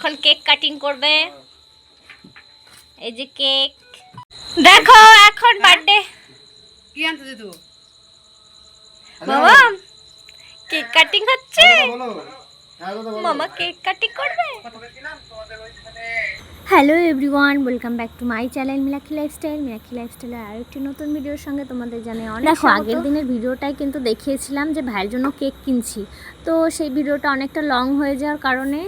এখন cake cutting করবে। এই যে কেক দেখো এখন বার্থডে কি আনতে যেত? বাবা কেক কাটিং হচ্ছে? বলো। হ্যাঁ দাদা বলো। মামা কেক কাটিং করবে? Hello everyone welcome back to my channel Minakshi lifestyle Minakshi লাইফস্টাইলের আর একটি নতুন ভিডিওর সঙ্গে তোমাদের জানাই অনেক দেখো আগের দিনের ভিডিওটাই কিন্তু দেখিয়েছিলাম যে ভাইয়ের জন্য কেক কিনছি। তো সেই ভিডিওটা অনেকটা লং হয়ে যাওয়ার কারণে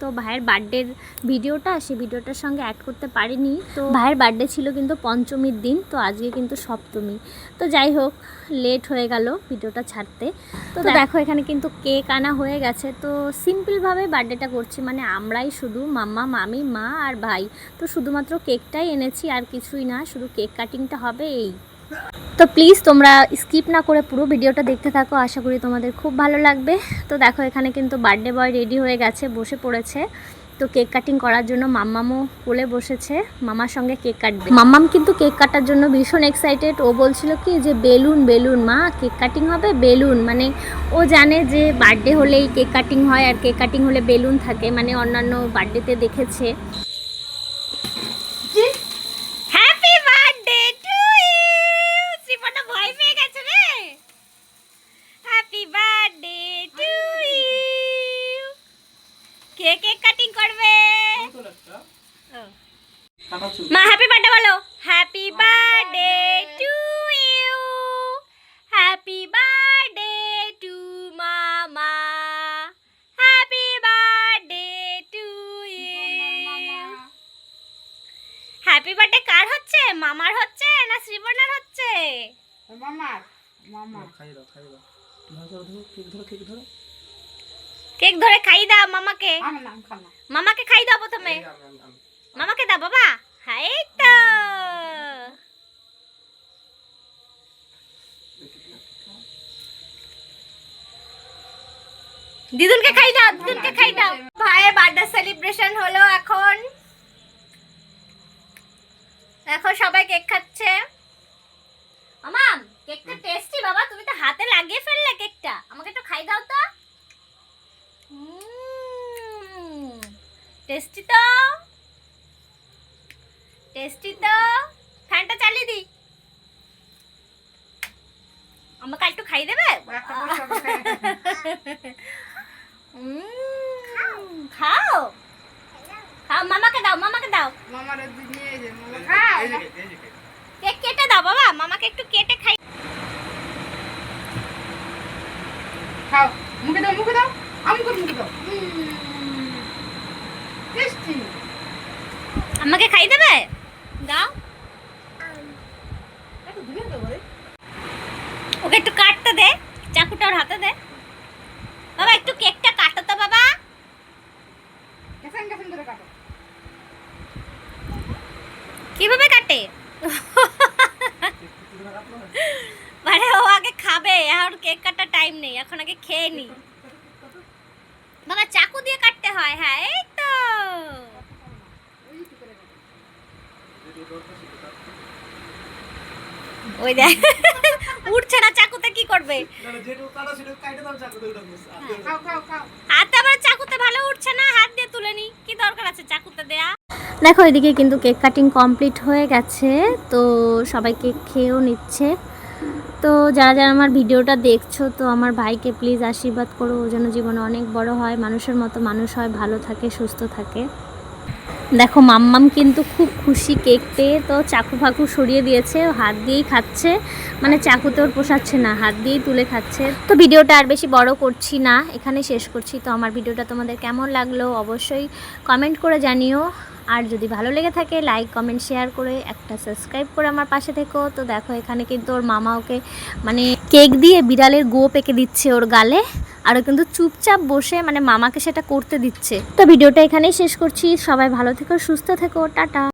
তো ভাইয়ের বার্থডের ভিডিওটা সেই ভিডিওটার সঙ্গে অ্যাড করতে পারিনি। তো ভাইয়ের বার্থডে ছিল কিন্তু পঞ্চমীর দিন তো আজকে কিন্তু সপ্তমী। তো যাই হোক লেট হয়ে গেল ভিডিওটা ছাড়তে। তো দেখো এখানে কিন্তু কেক আনা হয়ে গেছে। তো সিম্পলভাবে বার্থডেটা করছি মানে আমরাই শুধু মাম্মা মামি মা আর ভাই। তো শুধুমাত্র কেকটাই এনেছি আর কিছুই না শুধু কেক কাটিংটা হবে এই। তো প্লিজ তোমরা স্কিপ না করে পুরো ভিডিওটা দেখতে থাকো, আশা করি তোমাদের খুব ভালো লাগবে। তো দেখো, এখানে কিন্তু বার্থডে বয় রেডি হয়ে গেছে, বসে পড়েছে। তো কেক কাটিং করার জন্য মাম্মামও কোলে বসেছে, মামার সঙ্গে কেক কাটবে। মাম্মাম কিন্তু কেক কাটার জন্য ভীষণ এক্সাইটেড ও বলছিল কি যে, বেলুন বেলুন, মা, কেক কাটিং হবে, বেলুন। মানে ও জানে যে, বার্থডে হলেই কেক কাটিং হয়, আর কেক কাটিং হলে বেলুন থাকে। মানে অন্যান্য বার্থডেতে দেখেছে happy birthday to you Sripana ভয় পেয়ে গেছে রে হ্যাপি বার্থডে টু ইউ কে কেক কাটিং করবে ও। মা হ্যাপি বার্থডে বলো। Happy birthday to you happy birthday to মামা। Happy birthday to you happy birthday কার হচ্ছে? মামার হচ্ছে না শ্রীবর্ণার হচ্ছে? মামার মামা খাইয়ে দাও খাইয়ে দাও। ধরো ধরো কেক ধরো কেক ধরো। কেক ধরে খাই দাও মামাকে। মামাকে খাই দাও প্রথমে এই আমি- আমি- আমি- মামাকে দাও বাবা। হাই তো। দিদুনকে খাই দাও, দিদুনকে খাই দাও। ভাইয়ের বার্থডে সেলিব্রেশন হলো এখন। এখন সবাই কেক খাচ্ছে। মামাম কেকটা টেস্টি বাবা। তুমি তো হাতে লাগিয়ে ফেললে কেকটা। আমাকে একটু খাই দাও তো। টেস্টি তো। টেস্টি তো। ফ্যানটা চালিয়ে দি আমাকে একটু খাই দেবে? খাও। খাও মামাকে দাও মামাকে দাও। মামার দুধ নিয়ে যে মামা খাও এই যে কেক, এই যে কেক। কেক কেটে দাও বাবা। মামাকে একটু কেটে খাই। খাও। মুখে দাও মুখে দাও। আমি করে মুখে দাও। টেস্টি। আমাকে খাই দেবে? দাও ওকে একটু কাটতে দে চাকুটা ওর হাতে দে। বাবা একটু কেকটা কাটো তো বাবা। কীভাবে কাটে? মানে ও আগে খাবে এখন কেক কাটার টাইম নেই এখন আগে খেয়ে নি। বাবা চাকু দিয়ে কাটতে হয় হ্যাঁ এই তো। ওই দেখ উঠছে না চাকুতে, কি করবে? হাতে আবার চাকুতে ভালো উঠছে না, হাত দিয়ে তুলে নি, কি দরকার আছে চাকুতে দেয়া? দেখো, এদিকে কিন্তু কেক কাটিং কমপ্লিট হয়ে গেছে, তো সবাই কেক খেয়েও নিচ্ছে। তো যারা যারা আমার ভিডিওটা দেখছ, তো আমার ভাইকে প্লিজ আশীর্বাদ করো, ও যেন জীবনে অনেক বড় হয়, মানুষের মতো মানুষ হয়, ভালো থাকে, সুস্থ থাকে। দেখো, মাম্মাম কিন্তু খুব খুশি কেক পেয়ে তো চাকু ফাকু সরিয়ে দিয়েছে হাত দিয়েই খাচ্ছে। মানে চাকুতে ওর পোষাচ্ছে না, হাত দিয়েই তুলে খাচ্ছে। তো ভিডিওটা আর বেশি বড় করছি না এখানে শেষ করছি। তো আমার ভিডিওটা তোমাদের কেমন লাগল অবশ্যই কমেন্ট করে জানিও। আর যদি ভালো লেগে থাকে লাইক কমেন্ট শেয়ার করে একটা সাবস্ক্রাইব করে আমার পাশে থেকো। তো দেখো, এখানে কিন্তু ওর মামা ওকে মানে কেক দিয়ে বিড়ালের গো পেকে দিচ্ছে ওর গালে। আরও কিন্তু চুপচাপ বসে মানে মামাকে সেটা করতে দিচ্ছে। তো ভিডিওটা এখানেই শেষ করছি। সবাই ভালো থেকো, সুস্থ থেকো। টাটা।